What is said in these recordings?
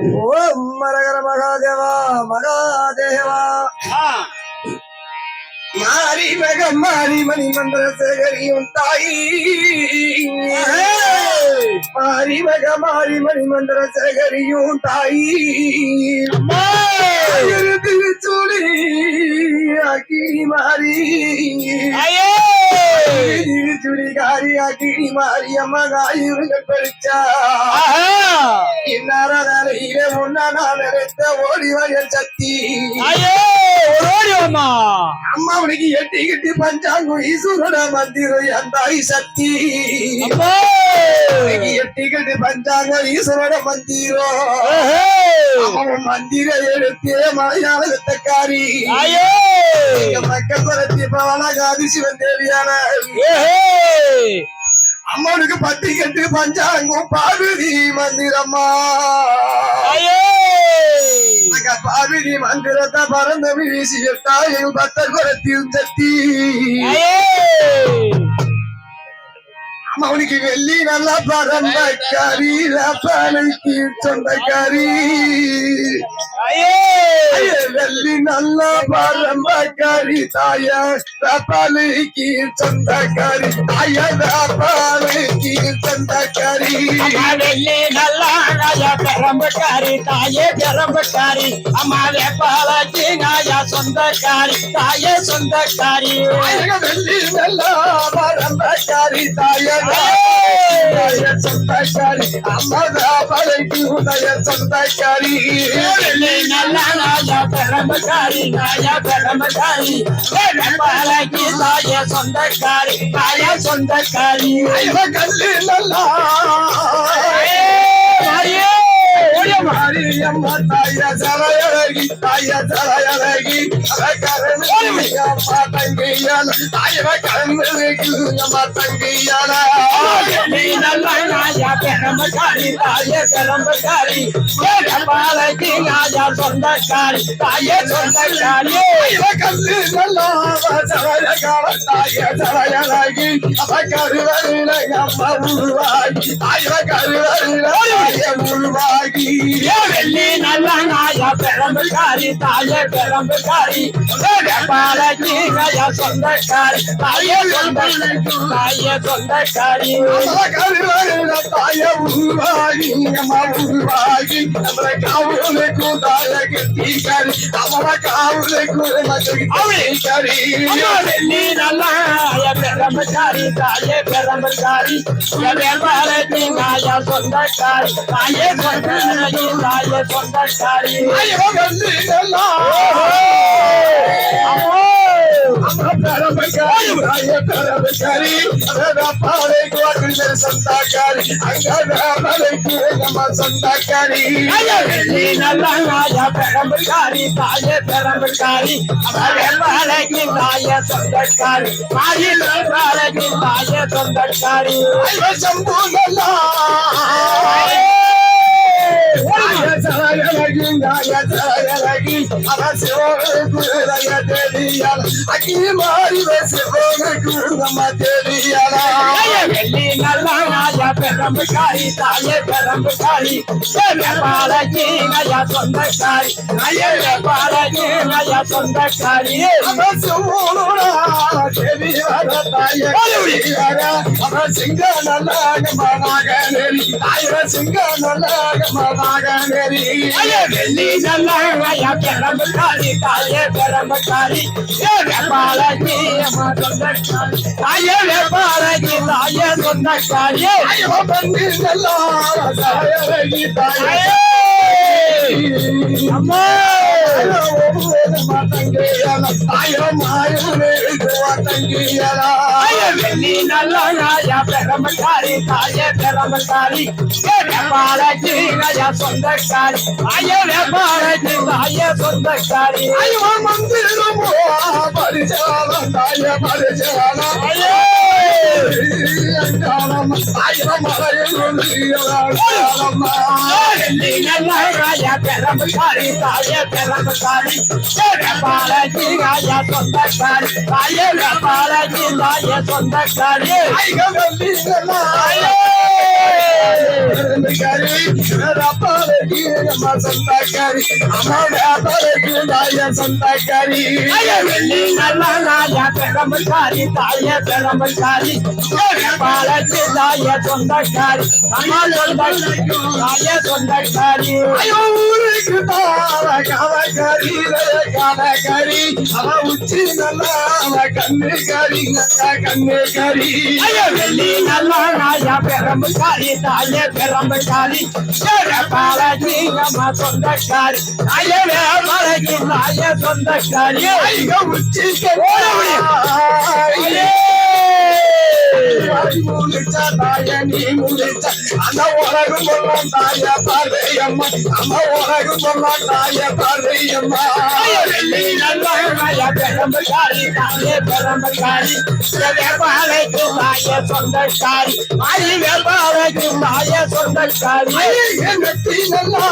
ఓం మరగర మహాదేవా మహాదేవా మారి మగ మారి మణి మంత్ర సేగరి ఉంటాయి మారి మగ మారి మణి మంత్ర సేగరి ఉంటాయి చూడి అకి మారి అయ్యే காரி ஆக்கி மாறி அம்மா காயுருங்க படிச்சா இன்னாரே முன்னா நான் நினைத்த ஓடி வயல் சக்தி அம்மா உனக்கு எட்டி கிட்டி பஞ்சாங்கம் ஈஸ்வரோட மந்திரம் என் தாய் சக்தி எட்டி கிட்டி பஞ்சாங்கம் ஈஸ்வரோட மந்திரம் மந்திர எடுத்து மலையாள வித்தக்காரி எங்க மக்கள் குறைச்சி பவனகாதி சிவன் தேவியான அம்மனுக்கு பட்டி கட்டு பஞ்சாங்கம் பார்வதி மந்திரம்மா. பார்வதி மந்திரத்தை பறந்த வீசி தாயும் பக்தர் குரத்தில் சக்தி அவனுக்கு வெள்ளி நல்லா பரம்பக்காரி ரப்பானைக்கு சொந்தக்காரி ஐயே, நல்லா பரம்பக்காரி தாய ரப்பாலைக்கு சொந்தக்காரி தாய ரப்பாலைக்கு சொந்தக்காரி வெள்ளி நல்லா நாயா பெரம்பக்காரி தாயே பெரம்பக்காரி அம்மா வேப்பாளி நாயா சொந்தக்காரி தாயே சொந்தக்காரி நல்லா பரம்பக்காரி தாய சொந்தக்காரி அம்மா ரப்பாலைக்கு உதய சொந்தக்காரி நல்லா நாயா பெரம்பக்காரி நாயா பெரம்பக்காரி. வேப்பாளி தாயே சொந்தக்காரி தாயே சொந்தக்காரி. கல்லு நல்லா மாரியம்மா தாய சரையழகி தாய சரையழகி அம்மா தங்கையால தாயவ நல்லா நாயா பெரம்பக்காரி தாயே பெரம்பக்காரி வேப்பாளி நாயா சொந்தக்காரி தாயே சொந்தக்காரி. ஐயோ கல்லு நல்லா சரையகால தாய சரையழகி அவ கருவருள அம்மா உருவாகி தாயவ கருவருள தாய உருவாகி வெள்ளி நல்லா நாயா பெரம்பக்காரி தாயே பெரம்பக்காரி நாயா சொந்தக்காரி. தாயே சொந்தக்காரி. தாயே சொந்தக்காரி தாய உருவாகி அம்மா உருவாகி நம்மள காவலுக்கும் தாய கெட்டிக்காரி அவள காவலுக்கும் கெட்டிக்காரி வெள்ளி நல்லா பெரம்பக்காரி தாயே பெரம்பக்காரி நாயா சொந்தக்காரி. தாயே சொந்தக்காரி. தாயே சொந்தக்காரி ஐயோ வந்து சொந்தக்காரி வெள்ளி நல்லா நாயா பெரம்பக்காரி தாயே பெரம்பக்காரி வேப்பாளி நாயா சொந்தக்காரி தாயே வேப்பாளி தாயே சொந்தக்காரி la வெள்ளி நல்லா நாயா பெரம்பக்காரி தாயே பெரம்பக்காரி வேப்பாளி நாயா சொந்தக்காரி தாயே வேப்பாளி நாயா சொந்தக்காரி சிங்க நல்ல வெள்ளி நல்லா நாயா பெரம்பக்காரி தாயே வெள்ளி தாயே வேப்பாளி நாயா சொந்தக்காரி தாயே வேப்பாளி தாயே சொந்தக்காரி வெள்ளி நல்லா நாயா பெரம்பக்காரி தாயே பெரம்பக்காரி வேப்பாளி நாயா சொந்தக்காரி தாயே வேப்பாளி தாயே சொந்தக்காரி ஐயோ பெருமைக்காரி அப்பாவுக்கு நம்ம சொந்தக்காரி அம்மா வேப்பாளுக்கு நான் சொந்தக்காரி ஐய வெள்ளி நல்ல ராஜா பெரம்புக்காரி தாய பெரம்புக்காரி பாலத்து தாய சொந்தக்காரி தாய சொந்தக்காரி ஊருக்கு தார அவ உச்சி நல்லா கண்ணு கரி கண்ணு கரி வெள்ளி நல்ல ராஜா பெரம்புக்காரி தாய பெரம்புக்காரி பாலத்தி அம்மா சொந்தக்காரி தாய வேமலைக்கு தாய சொந்தக்காரி உச்சி ஐயே! முழிச்சா தாய நீ முழிச்சா அந்த உலகம் எல்லாம் தாய பார்வையம்மா நம்ம உலகம் எல்லாம் தாய பார்வையம்மா வெள்ளி தாயே பெரம்புக்காரி வேப்பாளைக்கு தாய சொந்தக்காரி வேப்பாளைக்கு சொந்தக்காரி நல்லா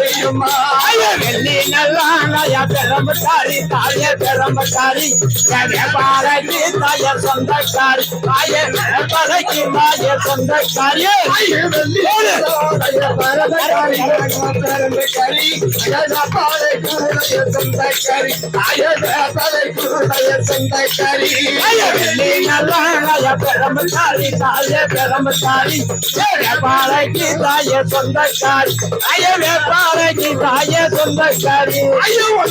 ஐய! வெள்ளி நல்ல பெரம்புக்காரி தாய பெரம்புக்காரி வேப்பாளைக்கு தாய சொந்தக்காரி. தாய வேப்பாளைக்கு தாய சொந்தக்காரி. நல்ல பெரம்புக்காரி தாய தாய சொந்தக்காரி. ஐய வேப்பாளைக்கு தாய சொந்தக்காரி. வெள்ளி நல்ல பெரம்புக்காரி தாய பெரம்புக்காரி வேப்பாளைக்கு ஐயா சொந்தக்காரி. ஐய வேப்பாளைக்கு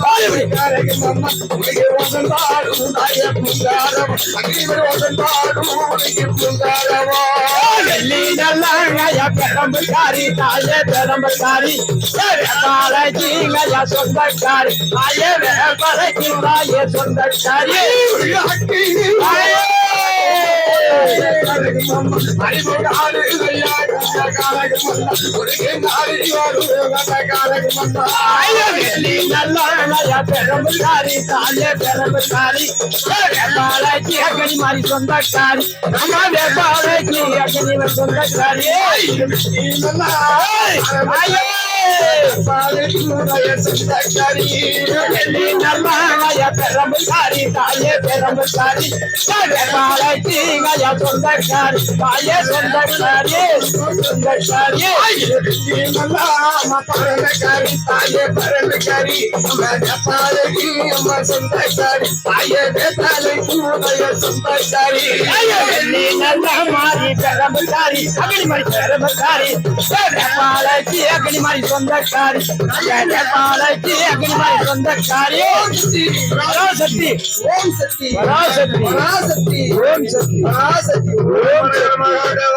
தாய சொந்தக்காரி ஐயவெளி நல்ல பெரம்புக்காரி தாய பெரம்புக்காரி வேப்பாளைக்கு அக்கனி மாதிரி சொந்தக்காரி. நம்ம வேப்பாளைக்கு அக்கனி சொந்தக்காரி ஐயோ வெள்ளி நல்ல பெரம்புக்காரி தாய பெரம்புக்காரி வேப்பாளைக்கு ஐயா சொந்தக்காரி தாய சொந்தக்காரி. சொந்தக்காரி ஐயவெளி நல்ல மாறி பெரம்புக்காரி அக்கனி மாதிரி பெரம்புக்காரி வேப்பாளைக்கு அக்கனி மாதிரி சொந்தக்காரி வேப்பாளைக்கு அக்கனி மாதிரி சொந்தக்காரி பராசக்தி ஓம் சக்தி பராசக்தி பராசக்தி ஓம் சக்தி பராசக்தி ஓம் மகாதேவ